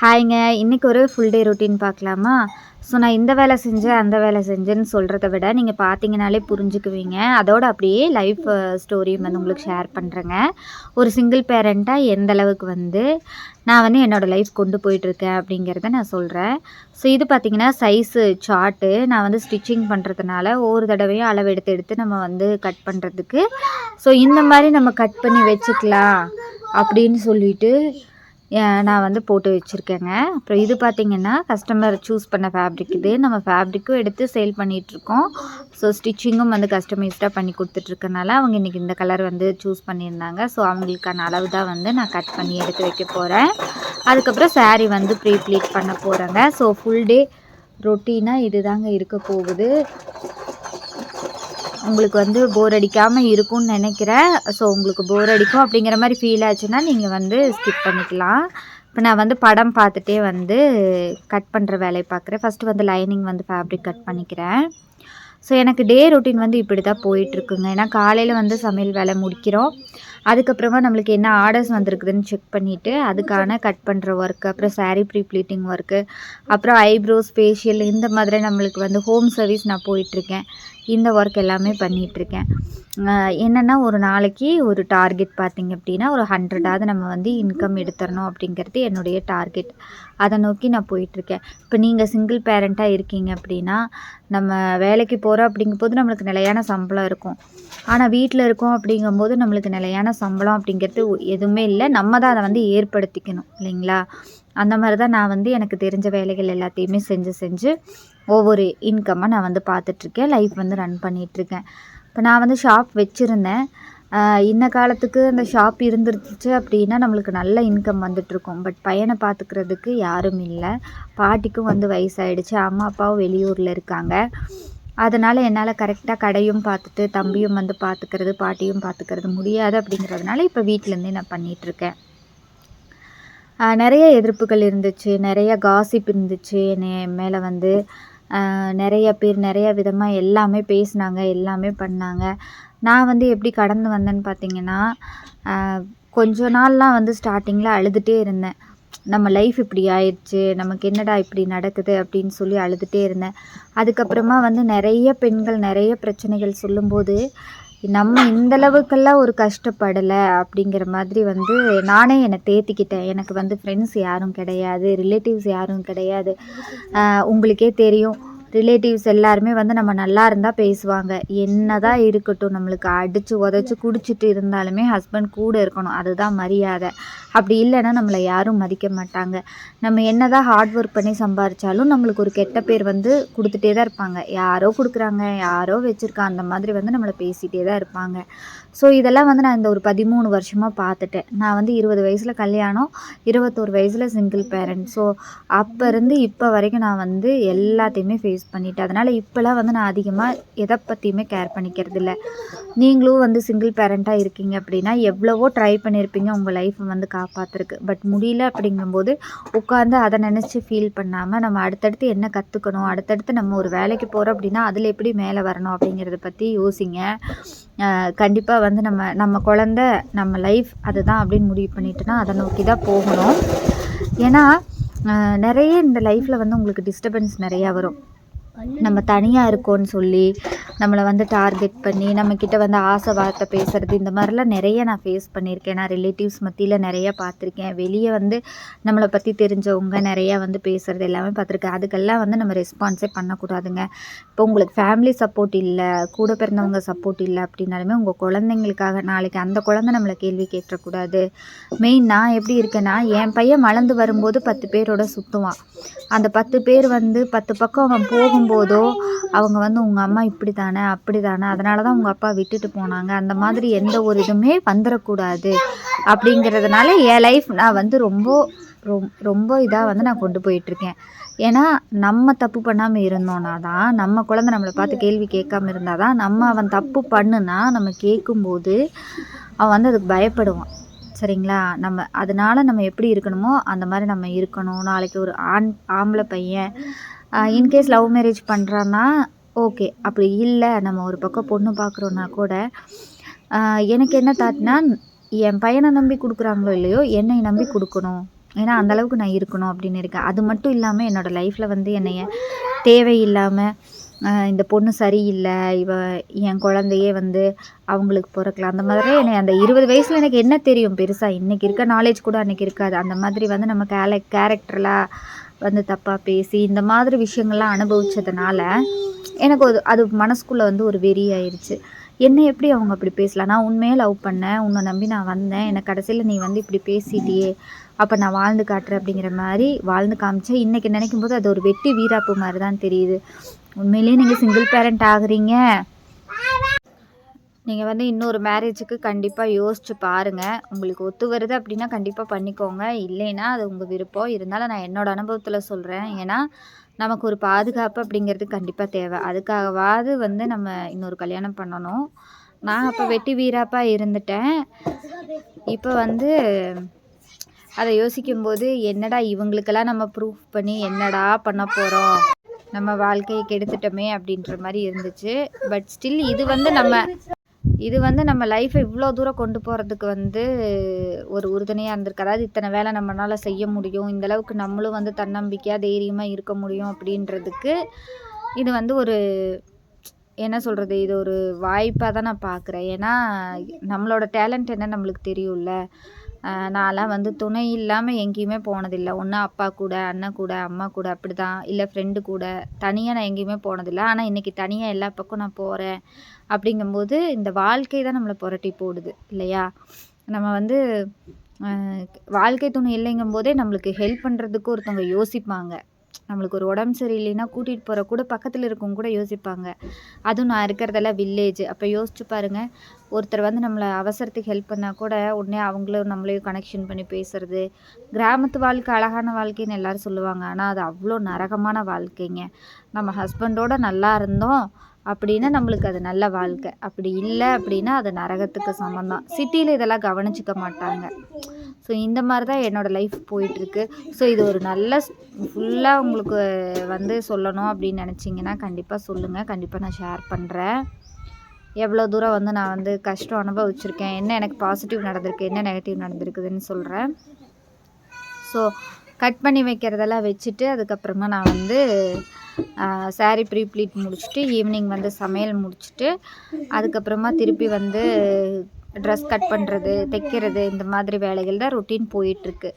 ஹாய்ங்க இன்றைக்கி ஒரு full day routine பார்க்கலாமா? ஸோ நான் இந்த வேலை செஞ்சேன் அந்த வேலை செஞ்சேன்னு சொல்கிறத விட நீங்கள் பார்த்தீங்கனாலே புரிஞ்சுக்குவீங்க. அதோட அப்படியே லைஃப் ஸ்டோரியும் வந்து உங்களுக்கு ஷேர் பண்ணுறேங்க ஒரு சிங்கிள் பேரண்ட்டாக எந்த அளவுக்கு வந்து நான் வந்து என்னோடய லைஃப் கொண்டு போயிட்டுருக்கேன் அப்படிங்கிறத நான் சொல்கிறேன் ஸோ இது பார்த்திங்கன்னா சைஸு சார்ட்டு நான் வந்து ஸ்டிச்சிங் பண்ணுறதுனால ஒவ்வொரு தடவையும் அளவு எடுத்து எடுத்து நம்ம வந்து கட் பண்ணுறதுக்கு ஸோ இந்த மாதிரி நம்ம கட் பண்ணி வச்சுக்கலாம் அப்படின்னு சொல்லிட்டு நான் வந்து போட்டு வச்சுருக்கேங்க. அப்புறம் இது பார்த்திங்கன்னா கஸ்டமர் சூஸ் பண்ண ஃபேப்ரிக் இது. நம்ம ஃபேப்ரிக்கும் எடுத்து சேல் பண்ணிகிட்ருக்கோம் ஸோ ஸ்டிச்சிங்கும் வந்து கஸ்டமைஸ்டாக பண்ணி கொடுத்துட்ருக்கனால அவங்க இன்றைக்கி இந்த கலர் வந்து சூஸ் பண்ணியிருந்தாங்க. ஸோ அவங்களுக்கான அளவு தான் வந்து நான் கட் பண்ணி எடுத்து வைக்க போகிறேன் அதுக்கப்புறம் சாரீ வந்து ப்ரீ ப்ளீட் பண்ண போகிறேங்க ஸோ ஃபுல் டே ரொட்டீனாக இது தாங்க இருக்க போகுது. உங்களுக்கு வந்து போர் அடிக்காமல் இருக்கும்னு நினைக்கிறேன். ஸோ உங்களுக்கு போர் அடிக்கும் அப்படிங்கிற மாதிரி ஃபீல் ஆச்சுன்னா நீங்கள் வந்து ஸ்கிப் பண்ணிக்கலாம். இப்போ நான் வந்து படம் பார்த்துட்டே வந்து கட் பண்ணுற வேலையை பார்க்குறேன். ஃபஸ்ட்டு வந்து லைனிங் வந்து ஃபேப்ரிக் கட் பண்ணிக்கிறேன். ஸோ எனக்கு டே ரொட்டீன் வந்து இப்படி தான் போயிட்டுருக்குங்க. ஏன்னா காலையில் வந்து சமையல் வேலை முடிக்கிறோம். அதுக்கப்புறமா நம்மளுக்கு என்ன ஆர்டர்ஸ் வந்திருக்குதுன்னு செக் பண்ணிவிட்டு அதுக்கான கட் பண்ணுற ஒர்க்கு அப்புறம் சாரீ ப்ரீ ப்ளீட்டிங் ஒர்க்கு அப்புறம் ஐப்ரோஸ் ஃபேஷியல் இந்த மாதிரி நம்மளுக்கு வந்து ஹோம் சர்வீஸ் நான் போயிட்டுருக்கேன். இந்த ஒர்க் எல்லாமே பண்ணிகிட்ருக்கேன் என்னென்னா ஒரு நாளைக்கு ஒரு டார்கெட் பார்த்திங்க அப்படின்னா ஒரு ஹண்ட்ரடாவது நம்ம வந்து இன்கம் எடுத்துடணும் அப்படிங்கிறது என்னுடைய டார்கெட் அதை நோக்கி நான் போயிட்டுருக்கேன். இப்போ நீங்கள் சிங்கிள் பேரண்ட்டாக இருக்கீங்க அப்படின்னா நம்ம வேலைக்கு போகிறோம் அப்படிங்கும்போது நம்மளுக்கு நிலையான சம்பளம் இருக்கும். ஆனால் வீட்டில் இருக்கோம் அப்படிங்கும்போது நம்மளுக்கு நிலையான சம்பளம் அப்படிங்கிறது எதுவுமே இல்லை. நம்ம தான் அதை வந்து ஏற்படுத்திக்கணும் இல்லைங்களா? அந்த மாதிரி தான் நான் வந்து எனக்கு தெரிஞ்ச வேலைகள் எல்லாத்தையுமே செஞ்சு செஞ்சு ஒவ்வொரு இன்கம்மாக நான் வந்து பார்த்துட்ருக்கேன் லைஃப் வந்து ரன் பண்ணிகிட்ருக்கேன் இப்போ நான் வந்து ஷாப் வச்சுருந்தேன். இன்ன காலத்துக்கு அந்த ஷாப் இருந்துருச்சு அப்படின்னா நம்மளுக்கு நல்ல இன்கம் வந்துட்டுருக்கும். பட் பையனை பார்த்துக்கிறதுக்கு யாரும் இல்லை. பாட்டிக்கும் வந்து வயசாயிடுச்சு. அம்மா அப்பாவும் வெளியூரில் இருக்காங்க. அதனால் என்னால் கரெக்டாக கடையும் பார்த்துட்டு தம்பியும் வந்து பார்த்துக்கிறது பாட்டியும் பார்த்துக்கிறது முடியாது அப்படிங்கிறதுனால இப்போ வீட்டிலேருந்தே நான் பண்ணிகிட்ருக்கேன் நிறைய எதிர்ப்புகள் இருந்துச்சு. நிறைய காசிப் இருந்துச்சு. என் மேலே வந்து நிறைய பேர் நிறைய விதமாக எல்லாமே பேசினாங்க எல்லாமே பண்ணாங்க. நான் வந்து எப்படி கடந்து வந்தேன்னு பார்த்தீங்கன்னா கொஞ்ச நாள்லாம் வந்து ஸ்டார்டிங்கில் அழுதுகிட்டே இருந்தேன். நம்ம லைஃப் இப்படி ஆயிடுச்சு நமக்கு என்னடா இப்படி நடக்குது அப்படின்னு சொல்லி அழுதுகிட்டே இருந்தேன். அதுக்கப்புறமா வந்து நிறைய பெண்கள் நிறைய பிரச்சனைகள் சொல்லும்போது நம்ம இந்தளவுக்கெல்லாம் ஒரு கஷ்டப்படலை அப்படிங்கிற மாதிரி வந்து நானே என்னை தேத்திக்கிட்டேன். எனக்கு வந்து ஃப்ரெண்ட்ஸ் யாரும் கிடையாது ரிலேட்டிவ்ஸ் யாரும் கிடையாது. உங்களுக்கே தெரியும். ரிலேட்டிவ்ஸ் எல்லாருமே வந்து நம்ம நல்லா இருந்தால் பேசுவாங்க. என்ன தான் இருக்கட்டும் நம்மளுக்கு அடித்து உதச்சி குடிச்சிட்டு இருந்தாலுமே ஹஸ்பண்ட் கூட இருக்கணும். அதுதான் மரியாதை. அப்படி இல்லைன்னா நம்மளை யாரும் மதிக்க மாட்டாங்க. நம்ம என்ன தான் ஹார்ட் ஒர்க் பண்ணி சம்பாரித்தாலும் நம்மளுக்கு ஒரு கெட்ட பேர் வந்து கொடுத்துட்டே தான் இருப்பாங்க. யாரோ கொடுக்குறாங்க யாரோ வச்சுருக்கா அந்த மாதிரி வந்து நம்மளை பேசிகிட்டே தான் இருப்பாங்க. ஸோ இதெல்லாம் வந்து நான் இந்த ஒரு பதிமூணு வருஷமாக பார்த்துட்டேன். நான் வந்து இருபது வயசில் கல்யாணம் இருபத்தோரு வயசில் சிங்கிள் பேரண்ட் ஸோ அப்போ இருந்து இப்போ வரைக்கும் நான் வந்து எல்லாத்தையுமே ஃபேஸ் பண்ணிட்டு அதனால் இப்போலாம் வந்து நான் அதிகமாக எதை பற்றியுமே கேர் பண்ணிக்கிறது இல்லை நீங்களும் வந்து சிங்கிள் பேரண்ட்டாக இருக்கீங்க அப்படின்னா எவ்வளவோ ட்ரை பண்ணியிருப்பீங்க உங்கள் லைஃப்பை வந்து காப்பாற்றுறக்கு பட் முடியல அப்படிங்கும்போது உட்காந்து அதை நினச்சி ஃபீல் பண்ணாமல் நம்ம அடுத்தடுத்து என்ன கற்றுக்கணும் அடுத்தடுத்து நம்ம ஒரு வேலைக்கு போகிறோம் அப்படின்னா அதில் எப்படி மேலே வரணும் அப்படிங்கிறத பற்றி யோசிங்க. கண்டிப்பாக வந்து நம்ம நம்ம குழந்த நம்ம லைஃப் அதுதான் அப்படின்னு முடிவு பண்ணிட்டோன்னா அதை நோக்கி தான் போகணும். ஏன்னா நிறைய இந்த லைஃப்பில் வந்து உங்களுக்கு டிஸ்டர்பன்ஸ் நிறையா வரும். நம்ம தனியாக இருக்கோன்னு சொல்லி நம்மளை வந்து டார்கெட் பண்ணி நம்மக்கிட்ட வந்து ஆசை வார்த்தை பேசுகிறது இந்த மாதிரிலாம் நிறைய நான் ஃபேஸ் பண்ணியிருக்கேன். நான் ரிலேட்டிவ்ஸ் மத்தியில் நிறைய பார்த்துருக்கேன். வெளியே வந்து நம்மளை பற்றி தெரிஞ்சவங்க நிறையா வந்து பேசுகிறது எல்லாமே பார்த்துருக்கேன். அதுக்கெல்லாம் வந்து நம்ம ரெஸ்பான்ஸே பண்ணக்கூடாதுங்க. இப்போ உங்களுக்கு ஃபேமிலி சப்போர்ட் இல்லை கூட பிறந்தவங்க சப்போர்ட் இல்லை அப்படின்னாலுமே உங்கள் குழந்தைங்களுக்காக நாளைக்கு அந்த குழந்தை நம்மளை கேள்வி கேட்டக்கூடாது மெயின் நான் எப்படி இருக்கேன்னா என் பையன் வளர்ந்து வரும்போது பத்து பேரோட சுற்றுவான் அந்த பத்து பேர் வந்து பத்து பக்கம் அவன் போகும்போது அவங்க வந்து உங்கள் அம்மா இப்படி தானே அப்படி தானே அதனால தான் உங்கள் அப்பா விட்டுட்டு போனாங்க. அந்த மாதிரி எந்த ஒரு இதுவுமே வந்துடக்கூடாது அப்படிங்கிறதுனால என் லைஃப் நான் வந்து ரொம்ப ரொம்ப இதாக வந்து நான் கொண்டு போயிட்டுருக்கேன். ஏன்னா நம்ம தப்பு பண்ணாமல் இருந்தோன்னா தான் நம்ம குழந்த நம்மளை பார்த்து கேள்வி கேட்காம இருந்தால் தான் நம்ம அவன் தப்பு பண்ணுனா நம்ம கேட்கும்போது அவன் வந்து அதுக்கு பயப்படுவான். சரிங்களா? நம்ம அதனால் நம்ம எப்படி இருக்கணுமோ அந்த மாதிரி நம்ம இருக்கணும். நாளைக்கு ஒரு ஆண் ஆம்பளை பையன் இன்கேஸ் லவ் மேரேஜ் பண்ணுறான்னா ஓகே அப்படி இல்லை நம்ம ஒரு பக்கம் பொண்ணு பார்க்குறோன்னா கூட எனக்கு என்ன தாட்னா என் பையனை நம்பி கொடுக்குறாங்களோ இல்லையோ என்னை நம்பி கொடுக்கணும். ஏன்னா அந்தளவுக்கு நான் இருக்கணும் அப்படின்னு இருக்கேன். அது மட்டும் இல்லாமல் என்னோடய லைஃப்பில் வந்து என்னைய தேவையில்லாமல் இந்த பொண்ணு சரியில்லை இவ என் குழந்தையே வந்து அவங்களுக்கு பிறக்கலாம் அந்த மாதிரி என்னை அந்த இருபது வயசில் எனக்கு என்ன தெரியும்? பெருசாக இன்றைக்கி இருக்க நாலேஜ் கூட அன்றைக்கி இருக்காது. அந்த மாதிரி வந்து நம்ம கேல கேரக்டர்லாம் வந்து தப்பாக பேசி இந்த மாதிரி விஷயங்கள்லாம் அனுபவித்ததுனால எனக்கு அது அது மனசுக்குள்ளே வந்து ஒரு வெறி ஆயிடுச்சு என்ன எப்படி அவங்க அப்படி பேசலாம் நான் உண்மையே லவ் பண்ணேன் உன்னை நம்பி நான் வந்தேன் என்னை கடைசியில் நீ வந்து இப்படி பேசிட்டியே அப்போ நான் வாழ்ந்து காட்டுறேன் அப்படிங்கிற மாதிரி வாழ்ந்து காமிச்சேன். இன்றைக்கி நினைக்கும் போது அது ஒரு வெட்டி வீராப்பு மாதிரி தான் தெரியுது. உண்மையிலேயே நீங்கள் சிங்கிள் பேரண்ட் ஆகுறீங்க. நீங்கள் வந்து இன்னொரு மேரேஜுக்கு கண்டிப்பாக யோசிச்சு பாருங்கள் உங்களுக்கு ஒத்து வருது அப்படின்னா கண்டிப்பாக பண்ணிக்கோங்க. இல்லைன்னா அது உங்கள் விருப்பம். இருந்தாலும் நான் என்னோடய அனுபவத்தில் சொல்கிறேன் ஏன்னா நமக்கு ஒரு பாதுகாப்பு அப்படிங்கிறது கண்டிப்பாக தேவை. அதுக்காகவாது வந்து நம்ம இன்னொரு கல்யாணம் பண்ணணும். நான் அப்போ வெட்டி வீராப்பாக இருந்துட்டேன். இப்போ வந்து அதை யோசிக்கும்போது என்னடா இவங்களுக்கெல்லாம் நம்ம ப்ரூஃப் பண்ணி என்னடா பண்ண போகிறோம் நம்ம வாழ்க்கையை கெடுத்துட்டோமே அப்படின்ற மாதிரி இருந்துச்சு. பட் ஸ்டில் இது வந்து நம்ம இது வந்து நம்ம லைஃப்பை இவ்வளோ தூரம் கொண்டு போகிறதுக்கு வந்து ஒரு உறுதுணையாக இருந்திருக்கு அதாவது இத்தனை வேலை நம்மளால் செய்ய முடியும். இந்தளவுக்கு நம்மளும் வந்து தன்னம்பிக்கையாக தைரியமாக இருக்க முடியும் அப்படின்றதுக்கு இது வந்து ஒரு என்ன சொல்கிறது இது ஒரு வாய்ப்பாக தான் நான் பார்க்குறேன் ஏன்னா நம்மளோட டேலண்ட் என்ன நம்மளுக்கு தெரியும்ல. நான்லாம் வந்து துணை இல்லாமல் எங்கேயுமே போனதில்லை. ஒன்று அப்பா கூட அண்ணன் கூட அம்மா கூட அப்படி தான் இல்லை ஃப்ரெண்டு கூட. தனியாக நான் எங்கேயுமே போனதில்லை. ஆனால் இன்றைக்கி தனியாக எல்லா பக்கம் நான் போகிறேன் அப்படிங்கும்போது இந்த வாழ்க்கை தான் நம்மளை புரட்டி போடுது இல்லையா? நம்ம வந்து வாழ்க்கை துணை இல்லைங்கும் போதே நம்மளுக்கு ஹெல்ப் பண்ணுறதுக்கு ஒருத்தவங்க யோசிப்பாங்க. நம்மளுக்கு ஒரு உடம்பு சரியில்லைன்னா கூட்டிகிட்டு போகிற கூட பக்கத்தில் இருக்கவங்க கூட யோசிப்பாங்க. அதுவும் நான் இருக்கிறதெல்லாம் வில்லேஜ் அப்போ யோசிச்சு பாருங்கள் ஒருத்தர் வந்து நம்மளை அவசரத்துக்கு ஹெல்ப் பண்ணால் கூட உடனே அவங்களும் நம்மளையும் கனெக்ஷன் பண்ணி பேசுறது. கிராமத்து வாழ்க்கை அழகான வாழ்க்கைன்னு எல்லோரும் சொல்லுவாங்க. ஆனால் அது அவ்வளோ நரகமான வாழ்க்கைங்க. நம்ம ஹஸ்பண்டோட நல்லா இருந்தோம் அப்படின்னா நம்மளுக்கு அது நல்ல வாழ்க்கை. அப்படி இல்லை அப்படின்னா அது நரகத்துக்கு சமம் சிட்டியில் இதெல்லாம் கவனிச்சிக்க மாட்டாங்க. ஸோ இந்த மாதிரி தான் என்னோடய லைஃப் போயிட்டுருக்கு. ஸோ இது ஒரு நல்ல ஃபுல்லாக உங்களுக்கு வந்து சொல்லணும் அப்படின்னு நினச்சிங்கன்னா கண்டிப்பாக சொல்லுங்கள் கண்டிப்பாக நான் ஷேர் பண்ணுறேன் எவ்வளோ தூரம் வந்து நான் வந்து கஷ்டம் அனுபவிச்சிருக்கேன் என்ன எனக்கு பாசிட்டிவ் நடந்திருக்கு என்ன நெகட்டிவ் நடந்திருக்குதுன்னு சொல்கிறேன் ஸோ கட் பண்ணி வைக்கிறதெல்லாம் வச்சுட்டு அதுக்கப்புறமா நான் வந்து சாரீ ப்ரீ ப்ளீட் முடிச்சுட்டு ஈவினிங் வந்து சமையல் முடிச்சுட்டு அதுக்கப்புறமா திருப்பி வந்து ட்ரெஸ் கட் பண்ணுறது தைக்கிறது இந்த மாதிரி வேலைகள் தான் ரொட்டீன் போயிட்டுருக்கு.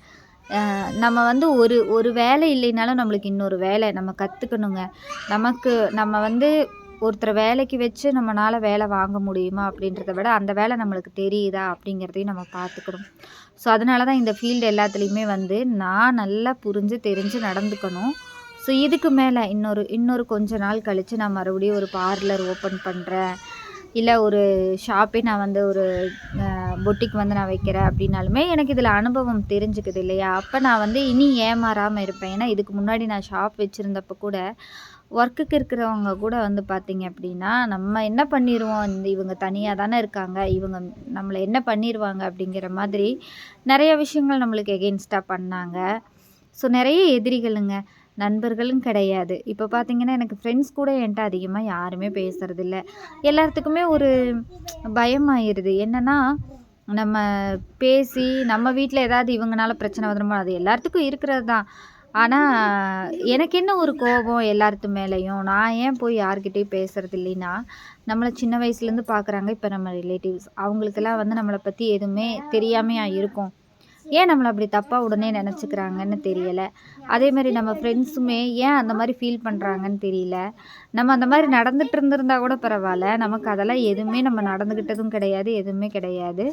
நம்ம வந்து ஒரு ஒரு வேலை இல்லைனாலும் நம்மளுக்கு இன்னொரு வேலை. நம்ம கற்றுக்கணுங்க நமக்கு நம்ம வந்து ஒருத்தரை வேலைக்கு வச்சு நம்மளால் வேலை வாங்க முடியுமா அப்படின்றத விட அந்த வேலை நம்மளுக்கு தெரியுதா அப்படிங்கிறதையும் நம்ம பார்த்துக்கணும். ஸோ அதனால தான் இந்த ஃபீல்டு எல்லாத்துலேயுமே வந்து நான் நல்லா புரிஞ்சு தெரிஞ்சு நடந்துக்கணும். ஸோ இதுக்கு மேலே இன்னொரு இன்னொரு கொஞ்ச நாள் கழித்து நான் மறுபடியும் ஒரு பார்லர் ஓப்பன் பண்ணுறேன் இல்லை ஒரு ஷாப்பே நான் வந்து ஒரு பொட்டிக் வந்து நான் வைக்கிறேன் அப்படின்னாலுமே எனக்கு இதில் அனுபவம் தெரிஞ்சுக்குது இல்லையா? அப்போ நான் வந்து இனி ஏமாறாமல் இருப்பேன். ஏன்னா இதுக்கு முன்னாடி நான் ஷாப் வச்சுருந்தப்போ கூட ஒர்க்குக்கு இருக்கிறவங்க கூட வந்து பார்த்தீங்க அப்படின்னா நம்ம என்ன பண்ணிடுவோம் இந்த இவங்க தனியாக தானே இருக்காங்க. இவங்க நம்மளை என்ன பண்ணிடுவாங்க அப்படிங்கிற மாதிரி நிறைய விஷயங்கள் நம்மளுக்கு எகெயின்ஸ்டாக பண்ணாங்க. ஸோ நிறைய எதிரிகளுங்க. நண்பர்களும் கிடையாது. இப்போ பார்த்தீங்கன்னா எனக்கு ஃப்ரெண்ட்ஸ் கூட என்கிட்ட அதிகமாக யாருமே பேசுறதில்ல. எல்லாத்துக்குமே ஒரு பயமாயிருது. என்னன்னா நம்ம பேசி நம்ம வீட்டில் ஏதாவது இவங்கனால பிரச்சனை வந்துடுமோ அது எல்லாத்துக்கும் இருக்கிறது தான் ஆனால் எனக்கு என்ன ஒரு கோபம் எல்லாத்து மேலேயும்? நான் ஏன் போய் யார்கிட்டையும் பேசுறது இல்லைன்னா நம்மளை சின்ன வயசுலேருந்து பார்க்குறாங்க இப்போ நம்ம ரிலேட்டிவ்ஸ் அவங்களுக்கெல்லாம் வந்து நம்மளை பற்றி எதுவுமே தெரியாமையாக இருக்கும். ஏன் நம்மளை அப்படி தப்பாக உடனே நினச்சிக்கிறாங்கன்னு தெரியலை. அதே மாதிரி நம்ம ஃப்ரெண்ட்ஸுமே ஏன் அந்த மாதிரி ஃபீல் பண்ணுறாங்கன்னு தெரியல. நம்ம அந்த மாதிரி நடந்துகிட்டு இருந்திருந்தா கூட பரவாயில்ல. நமக்கு அதெல்லாம் எதுவுமே நம்ம நடந்துக்கிட்டதும் கிடையாது எதுவுமே கிடையாது.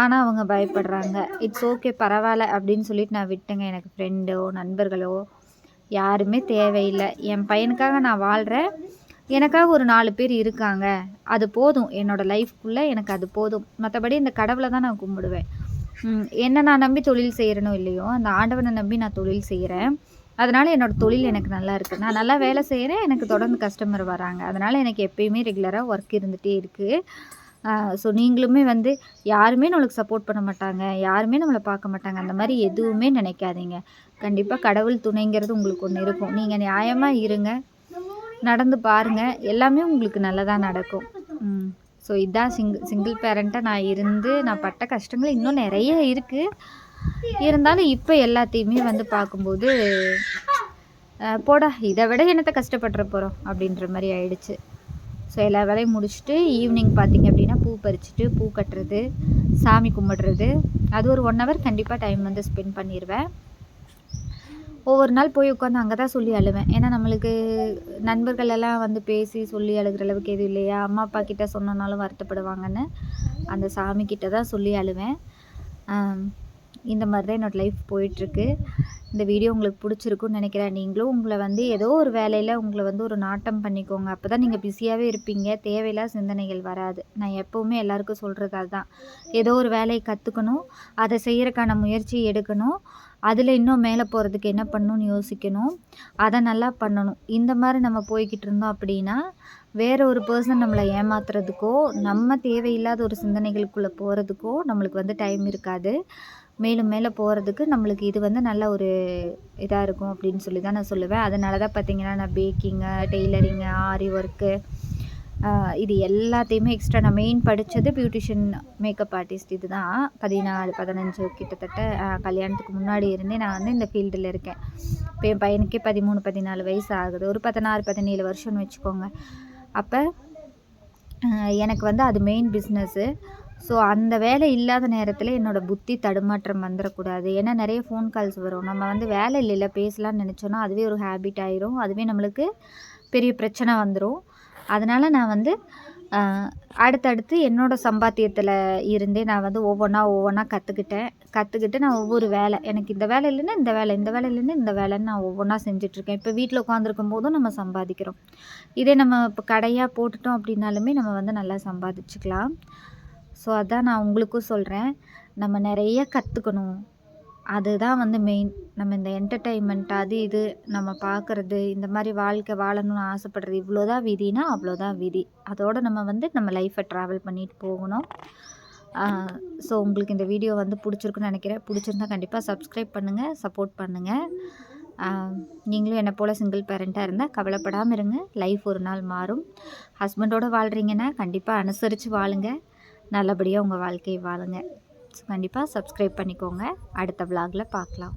ஆனால் அவங்க பயப்படுறாங்க. இட்ஸ் ஓகே பரவாயில்ல அப்படின்னு சொல்லிட்டு நான் விட்டேங்க. எனக்கு ஃப்ரெண்டோ நண்பர்களோ யாருமே தேவையில்லை. என் பையனுக்காக நான் வாழ்கிறேன் எனக்காக ஒரு நாலு பேர் இருக்காங்க. அது போதும். என்னோடய லைஃப்குள்ளே எனக்கு அது போதும். மற்றபடி இந்த கடவுளை தான் நான் கும்பிடுவேன். என்ன நான் நம்பி தொழில் செய்கிறனோ இல்லையோ அந்த ஆண்டவனை நம்பி நான் தொழில் செய்கிறேன் அதனால் என்னோடய தொழில் எனக்கு நல்லா இருக்குது நான் நல்லா வேலை செய்கிறேன் எனக்கு தொடர்ந்து கஸ்டமர் வராங்க. அதனால் எனக்கு எப்பயுமே ரெகுலராக ஒர்க் இருந்துகிட்டே இருக்குது ஸோ நீங்களுமே வந்து யாருமே நம்மளுக்கு சப்போர்ட் பண்ண மாட்டாங்க யாருமே நம்மளை பார்க்க மாட்டாங்க. அந்த மாதிரி எதுவுமே நினைக்காதீங்க. கண்டிப்பாக கடவுள் துணைங்கிறது உங்களுக்கு ஒன்று இருக்கும். நீங்கள் நியாயமாக இருங்க நடந்து பாருங்கள் எல்லாமே உங்களுக்கு நல்லதாக நடக்கும். ம். ஸோ இதான் சிங்கிள் சிங்கிள் பேரண்ட்டாக நான் இருந்து நான் பட்ட கஷ்டங்கள் இன்னும் நிறைய இருக்குது இருந்தாலும் இப்போ எல்லாத்தையுமே வந்து பார்க்கும்போது போடா இதை விட என்னத்தை கஷ்டப்பட்டுற போகிறோம் அப்படின்ற மாதிரி ஆயிடுச்சு. ஸோ எல்லா வேலையும் முடிச்சுட்டு ஈவினிங் பார்த்தீங்க அப்படின்னா பூ பறிச்சுட்டு பூ கட்டுறது சாமி கும்பிடுறது. அது ஒரு ஒன் ஹவர் கண்டிப்பாக டைம் வந்து ஸ்பெண்ட் பண்ணிடுவேன் ஒவ்வொரு நாள் போய் உட்காந்து அங்கே தான் சொல்லி அழுவேன். ஏன்னா நம்மளுக்கு நண்பர்கள் எல்லாம் வந்து பேசி சொல்லி அழுகிற அளவுக்கு எதுவும் இல்லையா? அம்மா அப்பா கிட்ட சொன்னனாலும் வருத்தப்படுவாங்கன்னு அந்த சாமி கிட்ட தான் சொல்லி அழுவேன். இந்த மாதிரி தான் என்னோடய லைஃப் போயிட்டுருக்கு. இந்த வீடியோ உங்களுக்கு பிடிச்சிருக்குன்னு நினைக்கிறேன். நீங்களும் உங்களை வந்து ஏதோ ஒரு வேலையில் உங்களை வந்து ஒரு நாட்டம் பண்ணிக்கோங்க. அப்போ தான் நீங்கள் பிஸியாகவே இருப்பீங்க. தேவையில்லாத சிந்தனைகள் வராது. நான் எப்போவுமே எல்லாருக்கும் சொல்கிறது அதுதான். ஏதோ ஒரு வேலையை கற்றுக்கணும் அதை செய்கிறக்கான முயற்சி எடுக்கணும். அதில் இன்னும் மேலே போகிறதுக்கு என்ன பண்ணணும்னு யோசிக்கணும். அதை நல்லா பண்ணணும். இந்த மாதிரி நம்ம போய்கிட்டு இருந்தோம் அப்படின்னா வேற ஒரு பர்சன் நம்மளை ஏமாத்துறதுக்கோ நம்ம தேவையில்லாத ஒரு சிந்தனைகளுக்குள்ளே போகிறதுக்கோ நம்மளுக்கு வந்து டைம் இருக்காது. மேலும் மேலே போகிறதுக்கு நம்மளுக்கு இது வந்து நல்ல ஒரு இதாக இருக்கும் அப்படின்னு சொல்லி தான் நான் சொல்லுவேன். அதனால தான் பார்த்தீங்கன்னா நான் பேக்கிங்கு டெய்லரிங்கு ஆரி ஒர்க்கு இது எல்லாத்தையுமே எக்ஸ்ட்ரா நான் மெயின் படித்தது பியூட்டிஷியன் மேக்கப் ஆர்டிஸ்ட் இது தான். பதினாலு பதினஞ்சு கிட்டத்தட்ட கல்யாணத்துக்கு முன்னாடி இருந்தே நான் வந்து இந்த ஃபீல்டில் இருக்கேன். இப்போ என் பையனுக்கே பதிமூணு பதினாலு வயசு ஆகுது. ஒரு பதினாறு பதினேழு வருஷம்னு வச்சுக்கோங்க. அப்போ எனக்கு வந்து அது மெயின் பிஸ்னஸ்ஸு ஸோ அந்த வேலை இல்லாத நேரத்தில் என்னோடய புத்தி தடுமாற்றம் வந்துடக்கூடாது ஏன்னா நிறைய ஃபோன் கால்ஸ் வரும். நம்ம வந்து வேலை இல்லைல்ல பேசலாம்னு நினச்சோன்னா அதுவே ஒரு ஹேபிட் ஆயிரும். அதுவே நம்மளுக்கு பெரிய பிரச்சனை வந்துடும் அதனால் நான் வந்து அடுத்தடுத்து என்னோடய சம்பாத்தியத்தில் இருந்தே நான் வந்து ஒவ்வொன்றா ஒவ்வொன்றா கற்றுக்கிட்டேன் கற்றுக்கிட்டு நான் ஒவ்வொரு வேலை எனக்கு இந்த வேலை இல்லைன்னா இந்த வேலை இந்த வேலை இல்லைன்னா இந்த வேலைன்னு நான் ஒவ்வொன்றா செஞ்சிட்ருக்கேன். இப்போ வீட்டில் உட்காந்துருக்கும் போதும் நம்ம சம்பாதிக்கிறோம். இதே நம்ம இப்போ கடையாக போட்டுட்டோம் அப்படின்னாலுமே நம்ம வந்து நல்லா சம்பாதிச்சுக்கலாம். ஸோ அதான் நான் உங்களுக்கும் சொல்கிறேன் நம்ம நிறைய கற்றுக்கணும் அதுதான் வந்து மெயின் நம்ம இந்த என்டர்டெயின்மெண்ட் அது இது நம்ம பார்க்குறது இந்த மாதிரி வாழ்க்கை வாழணும்னு ஆசைப்படுறது இவ்வளோதான் விதினா அவ்வளோதான் விதி. அதோடு நம்ம வந்து நம்ம லைஃப்பை ட்ராவல் பண்ணிட்டு போகணும். ஸோ உங்களுக்கு இந்த வீடியோ வந்து பிடிச்சிருக்குன்னு நினைக்கிறேன். பிடிச்சிருந்தா கண்டிப்பாக சப்ஸ்கிரைப் பண்ணுங்கள் சப்போர்ட் பண்ணுங்கள் நீங்களும் என்னை போல் சிங்கிள் பேரண்ட்டாக இருந்தால் கவலைப்படாமல் இருங்க. லைஃப் ஒரு நாள் மாறும். ஹஸ்பண்டோடு வாழ்கிறீங்கன்னா கண்டிப்பாக அனுசரித்து வாழுங்கள் நல்லபடியாக உங்கள் வாழ்க்கையை வாழுங்க. ஸோ கண்டிப்பாக சப்ஸ்கிரைப் பண்ணிக்கோங்க. அடுத்த விலாகில் பார்க்கலாம்.